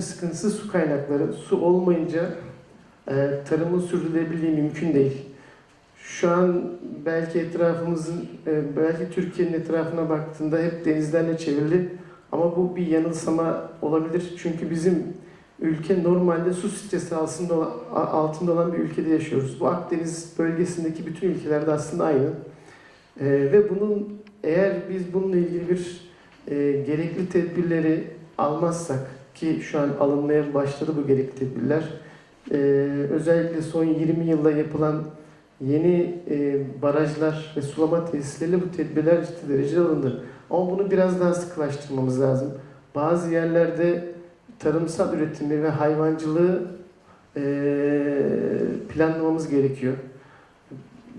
sıkıntısı su kaynakları. Su olmayınca e, tarımın sürdürülebilirliği mümkün değil. Şu an belki etrafımızın, e, belki Türkiye'nin etrafına baktığında hep denizlerle çevrili ama bu bir yanılsama olabilir. Çünkü bizim ülke normalde su stresi altında altında olan bir ülkede yaşıyoruz. Bu Akdeniz bölgesindeki bütün ülkelerde aslında aynı. E, ve bunun eğer biz bununla ilgili bir e, gerekli tedbirleri almazsak ki şu an alınmaya başladı bu gerekli tedbirler. E, özellikle son 20 yılda yapılan yeni e, barajlar ve sulama tesisleriyle bu tedbirler ciddi derecede alındı. Ama bunu biraz daha sıkılaştırmamız lazım. Bazı yerlerde tarımsal üretimi ve hayvancılığı e, planlamamız gerekiyor.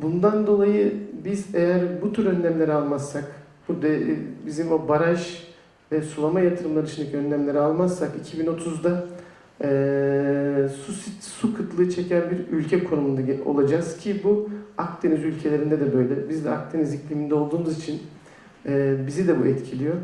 Bundan dolayı biz eğer bu tür önlemleri almazsak, bu de, bizim o baraj ve sulama yatırımları dışındaki önlemleri almazsak 2030'da eee su, su kıtlığı çeken bir ülke konumunda olacağız ki bu Akdeniz ülkelerinde de böyle. Biz de Akdeniz ikliminde olduğumuz için eee, bizi de bu etkiliyor.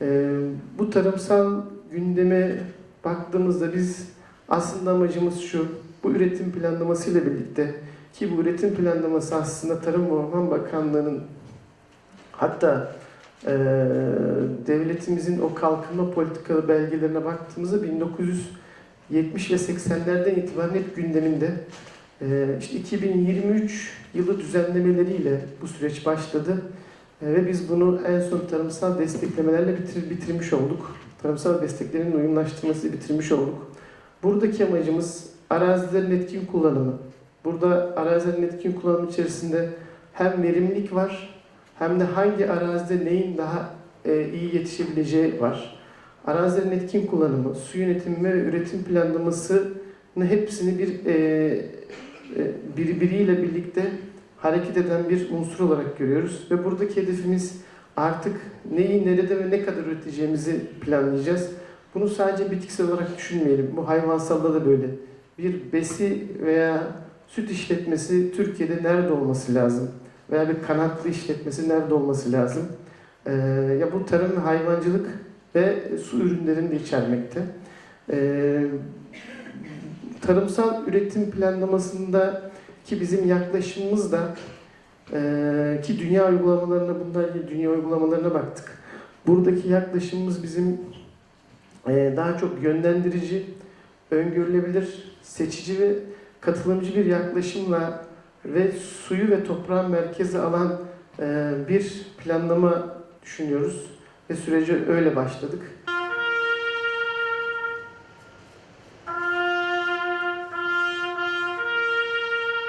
Eee, bu tarımsal gündeme baktığımızda biz aslında amacımız şu, bu üretim planlamasıyla birlikte ki bu üretim planlaması aslında Tarım ve Orman Bakanlığı'nın hatta eee, devletimizin o kalkınma politikalı belgelerine baktığımızda 1970 ve 80'lerden itibaren hep gündeminde. Eee işte 2023 yılı düzenlemeleriyle bu süreç başladı. Eee, ve biz bunu en son tarımsal desteklemelerle bitir, bitirmiş olduk. Tarımsal desteklerin uyumlaştırması bitirmiş olduk. Buradaki amacımız arazilerin etkin kullanımı. Burada arazilerin etkin kullanımı içerisinde hem verimlilik var hem de hangi arazide neyin daha e, iyi yetişebileceği var. Arazilerin etkin kullanımı, su yönetimi ve üretim planlamasını hepsini bir e, e, birbiriyle birlikte hareket eden bir unsur olarak görüyoruz. Ve buradaki hedefimiz artık neyi, nerede ve ne kadar üreteceğimizi planlayacağız. Bunu sadece bitkisel olarak düşünmeyelim. Bu hayvansalda da böyle. Bir besi veya süt işletmesi Türkiye'de nerede olması lazım? Veya bir kanatlı işletmesi nerede olması lazım? Ee, ya bu tarım hayvancılık ve su ürünlerini de içermekte. Ee, tarımsal üretim planlamasında ki bizim yaklaşımımız da e, ki dünya uygulamalarına ilgili dünya uygulamalarına baktık. Buradaki yaklaşımımız bizim e, daha çok yönlendirici, öngörülebilir, seçici ve katılımcı bir yaklaşımla ve suyu ve toprağın merkeze alan bir planlama düşünüyoruz ve sürece öyle başladık.